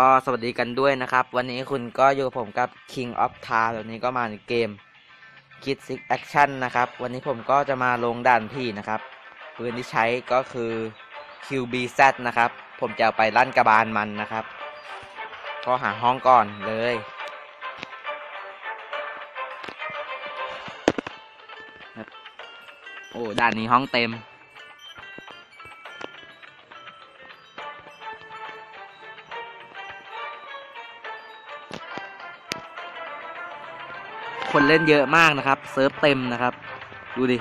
ก็สวัสดีกันด้วยนะครับ วันนี้คุณก็อยู่กับผมกับ King of t a r วันนี้ก็มาในเกม Kid Six Action นะครับ วันนี้ผมก็จะมาลงด่านพี่นะครับปืนที่ใช้ก็คือ QBZ นะครับ ผมจะไปลั่นกระบาลมันนะครับ ก็หาห้องก่อนเลย โอ้ ด่านนี้ห้องเต็ม คนเล่นเยอะมากนะครับ เซิร์ฟเต็มนะครับ ดูดิ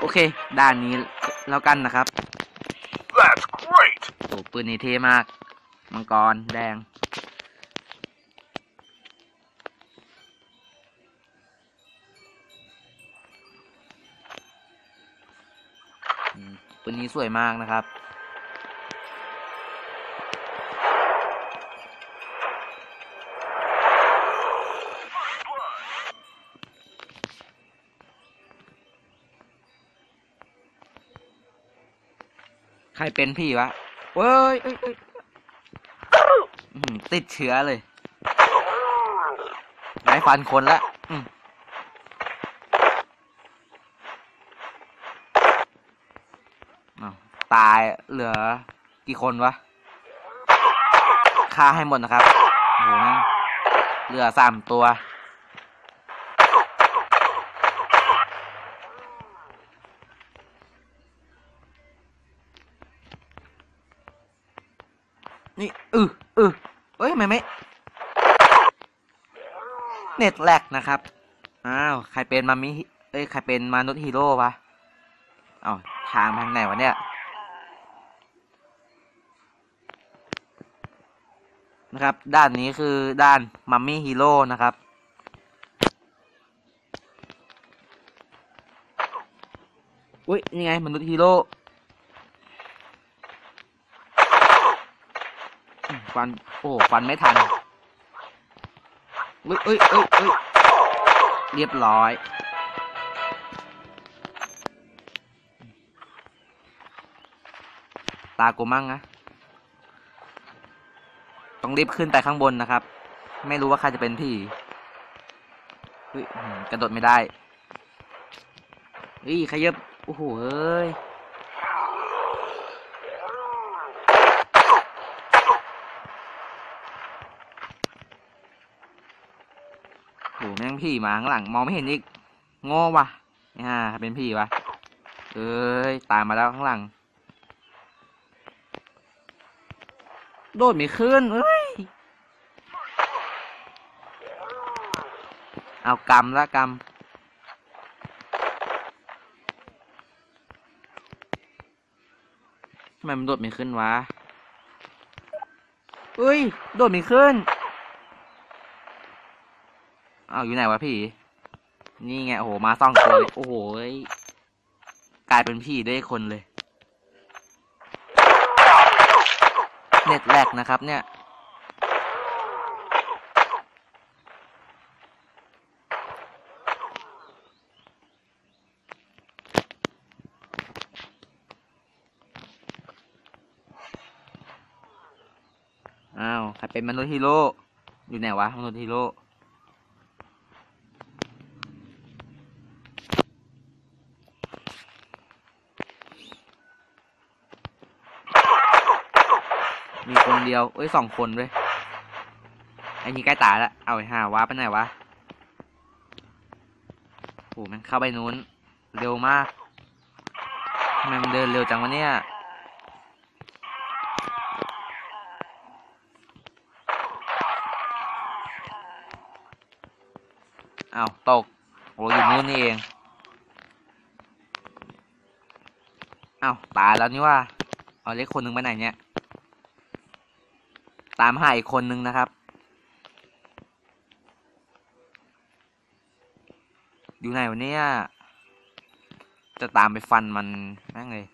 โอเค ด้านนี้แล้วกันนะครับ That's great! โอ้ปืนนี้เท่มาก มังกร แดงอืมปืนนี้สวยมากนะครับ ใค รเป็นพี่วะเว้ยเอ้ยเอ้ยติดเชื้อเลยได้ฟันคนละตายเหลือกี่คนวะฆ่าให้หมดนะครับโหเหลือสามตัว นี่อืออือเอ้ยไม่ไม่เน็ตแลกนะครับ อ้าว ใครเป็นมามิเอ้ย ใครเป็นมนุษย์ฮีโร่วะอ้าวทางทางไหนวะเนี่ย นะครับ ด้านนี้คือด้านมัมมี่ฮีโร่นะครับ อุ้ย นี่ไง มนุษย์ฮีโร่ ฟัน โอ้ฟันไม่ทันเอ้ยเอ้ยเอ้ยเอ้ยเรียบร้อยตากูมั่งนะ ต้องรีบขึ้นไปข้างบนนะครับ ไม่รู้ว่าใครจะเป็นพี่กระโดดไม่ได้เฮ้ขยับ โอ้โหเฮ้ย โห แม่งพี่มาข้างหลังมองไม่เห็นอีกโง่วะนี่ฮะเป็นพี่วะเอ้ยตามมาแล้วข้างหลัง โดดไม่ขึ้นเอ้ยเอากำละกำทำไมมันโดดไม่ขึ้นวะเอ้ย โดดไม่ขึ้น อ้าวอยู่ไหนวะพี่ นี่ไงโอ้โหมาสองตัวเลยโอ้โหกลายเป็นพี่ได้คนเลย เน็ตแลกนะครับ เนี่ยอ้าวใครเป็นมนุษย์ฮีโร่อยู่ไหนวะมนุษย์ฮีโร่ มีคนเดียวเอ้ยสองคนเลยไอ้นี่ใกล้ตายแล้วเอาไอ้ห่าวะไปไหนวะโหมันเข้าไปนู้น เร็วมากทำไมมันเดินเร็วจังวะเนี่ยเอาตกโอ้อยู่นู้นนี่เองเอาตายแล้วนี่ว่าเอาเล็กคนหนึ่งไปไหนเนี่ย ตามหาอีกคนนึงนะครับ อยู่ไหนวะเนี่ยจะตามไปฟันมันแม่งเลย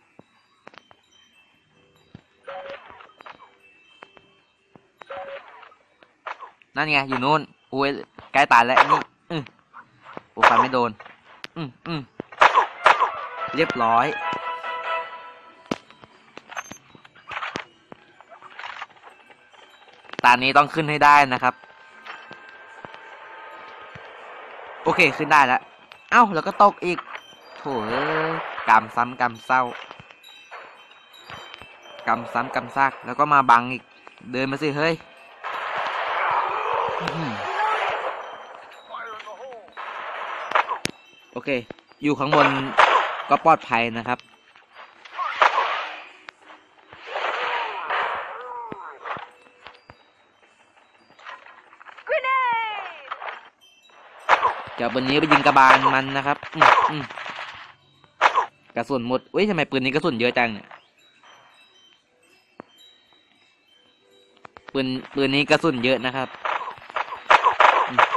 นั่นไง อยู่นู้นอุ้ยใกล้ตายแล้วนี่อือโอ้ฟันไม่โดน อืมอืมเรียบร้อยานี้ต้องขึ้นให้ได้นะครับ โอเคขึ้นได้แล้ว เอ้าแล้วก็ตกอีกโถเอ้ยกำซ้ำกำเศร้ากำซ้ำกำซากแล้วก็มาบังอีก เดินมาสิ เฮ้ย โอเค อยู่ข้างบนก็ปลอดภัยนะครับ เดี๋ยววันนี้ไปยิงกระบาลมันนะครับอืกระสุนหมดเว้ยทำไมปืนนี้กระสุนเยอะจังเนี่ยปืนปืนนี้กระสุนเยอะนะครับ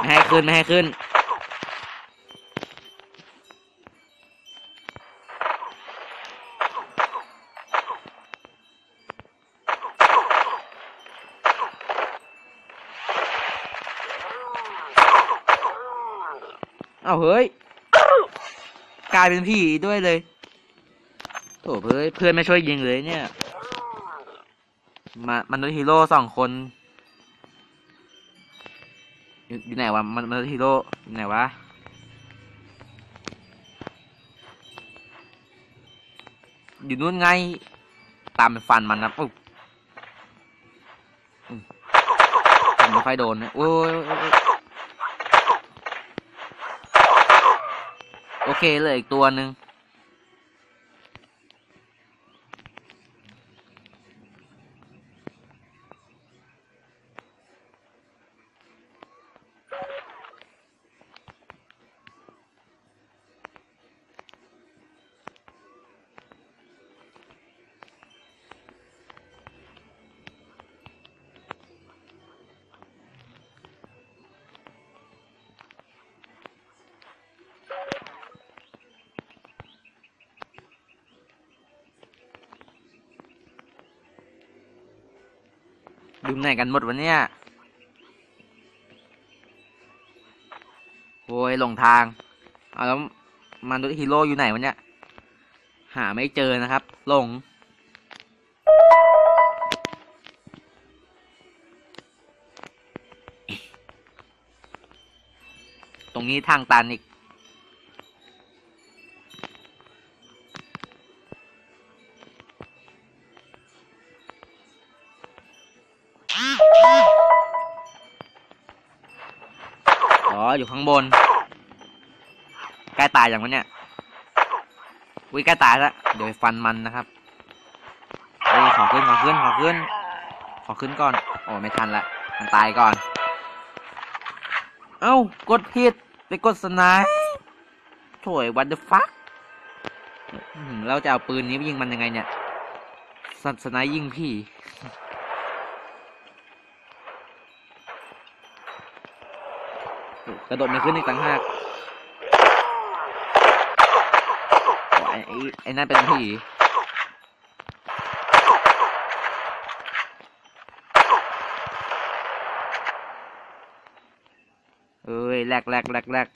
ไม่ให้ขึ้นไม่ให้ขึ้น เอาเฮ้ย กลายเป็นผีด้วยเลยโถเฮ้ยเพื่อนไม่ช่วยยิงเลยเนี่ย มามันษย์ฮีโร่สองคนอยู่อยู่ไหนวะ มันมันษย์ฮีโร่อยู่ไหนวะอยู่นู่นไง ตามไปฟันมันนะปุ๊บอืมผมไม่ค่อยโดนนะโอ้ยโอ้ยโอ้ย โอ เคเลยอีกตัวหนึ่ง ดูไหนกันหมดวะเนี่ยโอ้ยหลงทาง เอาแล้วมันดูฮีโร่อยู่ไหนวะเนี่ย หาไม่เจอนะครับ หลง ตรงนี้ทางตันอีก อ๋อยู่ข้างบนใกล้ตายอย่างวะเนี่ยอุ้ยใกล้ตายแล้วเดี๋ยวฟันมันนะครับเฮ้ยขอขึ้นขอขึ้นขอขึ้น ขอขึ้นก่อน โอ้ไม่ทันละมันตายก่อน เอ้ากดผิดไปกดสไนป์โถยวันเดอร์ฟักเราจะเอาปืนนี้ไปยิงมันยังไงเนี่ยสสไนป์ยิงพี่ กระโดดไม่ขึ้นอีกต่างหากไอ้ไอ้นั่นเป็นผีเอ้ยแหลกแหลกแหลกแหลก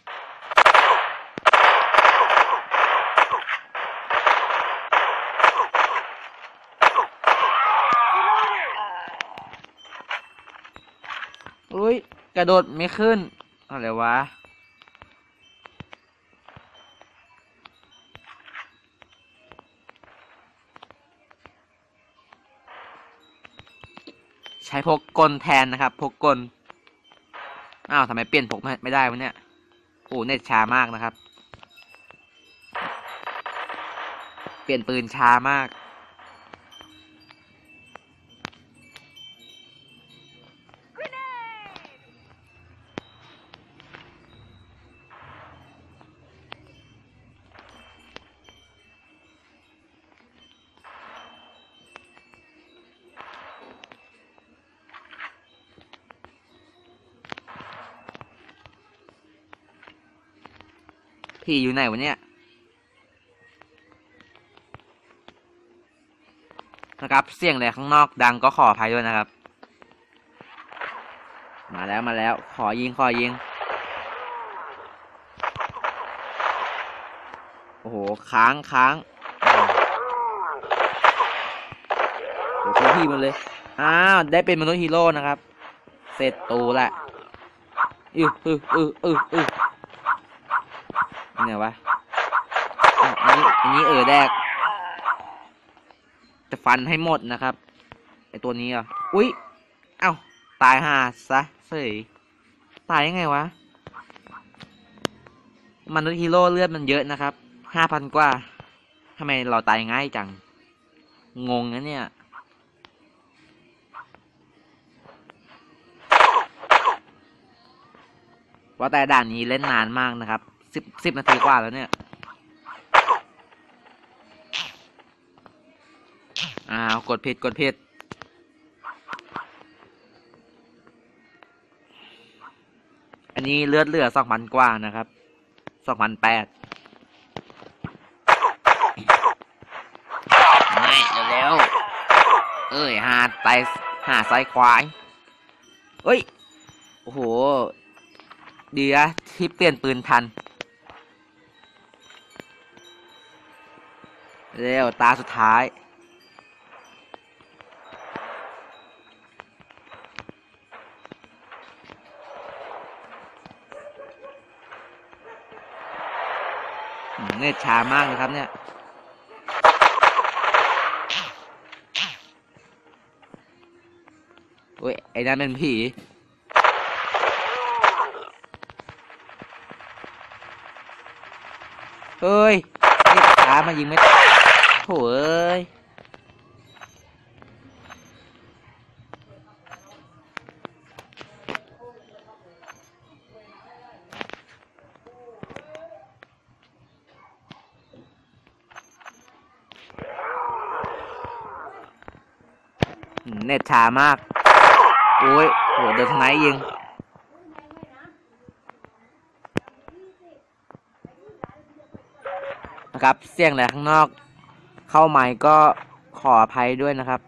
อุ้ย กระโดดไม่ขึ้น อะไรวะ ใช้พกกลแทนนะครับ พกกล อ้าวทำไมเปลี่ยนพกไม่ได้วะเนี่ย โอ้เน็ตช้ามากนะครับ เปลี่ยนปืนช้ามาก พี่อยู่ไหนวะเนี่ยนะครับ เสียงอะไรข้างนอกดังก็ขออภัยด้วยนะครับ มาแล้วมาแล้ว ขอยิงขอยิง โอ้โห ค้างค้างโอ้โหเป็นพี่มันเลย อ้าว ได้เป็นมนุษย์ฮีโร่นะครับ เสร็จตูแหละอืออืออืออือ อือเนี่ยวะอะอันนี้อันนี้เออแดกจะฟันให้หมดนะครับ ไอตัวนี้อะ อุ๊ยเอ้า ตายห่าซะเสยตายยังไงวะมนุษย์ฮีโร่เลือดมันเยอะนะครับ ห้าพันกว่า ทำไมเราตายง่ายจัง งงนะเนี่ยว่าแต่ด่านนี้เล่นนานมากนะครับ สิบสิบนาทีกว่าแล้วเนี่ย อ้าว กดผิด กดผิด อันนี้เลือดเหลือสองพันกว่านะครับ สองพันแปดไม่เร็วเอ้ย หาไตหาไซควาย เฮ้ย โอ้โห ดีนะที่เปลี่ยนปืนทัน เร็วตาสุดท้าย เน็ตช้ามากนะครับเนี่ยโอ้ย ไอ้นั่นเป็นผีเฮ้ยเน็ตช้ามายิงไม่ ถ่เอ้ยเน็ตช้ามาก โอ้ยโหโดนทนายยิง นะครับ เสียงอะไรข้างนอก เข้าไมค์ก็ขออภัยด้วยนะครับ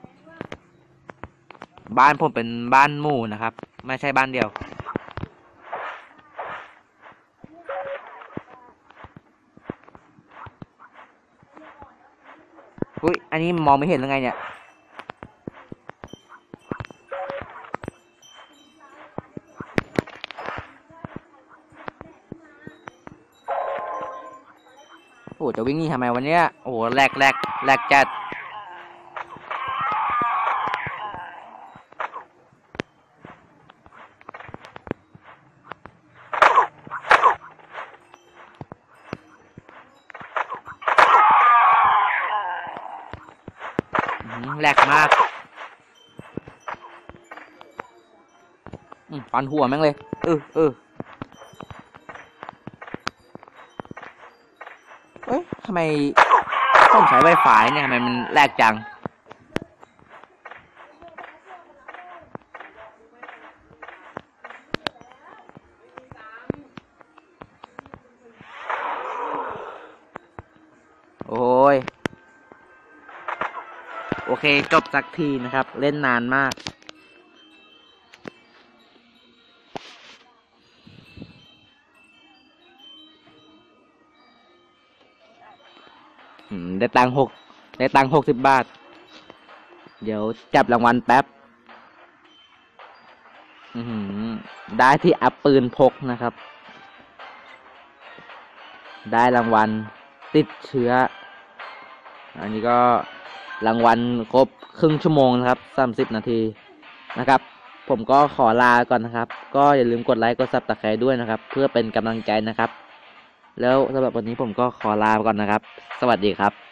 บ้านผมเป็นบ้านหมู่นะครับ ไม่ใช่บ้านเดียว อุ้ย อันนี้มองไม่เห็นหรือไงเนี่ยโอ้จะวิ่งนี่ทำไมวันเนี้ยโอ้โหแลกแลก แลกจัดอื้อหือแลกมากฟันหัวแม่งเลย เออเออเอ้ยทำไม ต้องใช้ไวไฟเนี่ยทำไมมันแลกจัง โอ้ย โอเค จบสักทีนะครับ เล่นนานมาก ตังหกได้ตังหกสิบบาท เดี๋ยวจับรางวัลแป๊บได้ที่อัพปืนพกนะครับ ได้รางวัลติดเชื้อ อันนี้ก็รางวัลครบครึ่งชั่วโมงนะครับสามสิบนาทีนะครับ ผมก็ขอลาก่อนนะครับ ก็อย่าลืมกดไลค์กดซับตะไคร้ด้วยนะครับ เพื่อเป็นกำลังใจนะครับ แล้วสำหรับวันนี้ผมก็ขอลาไปก่อนนะครับ สวัสดีครับ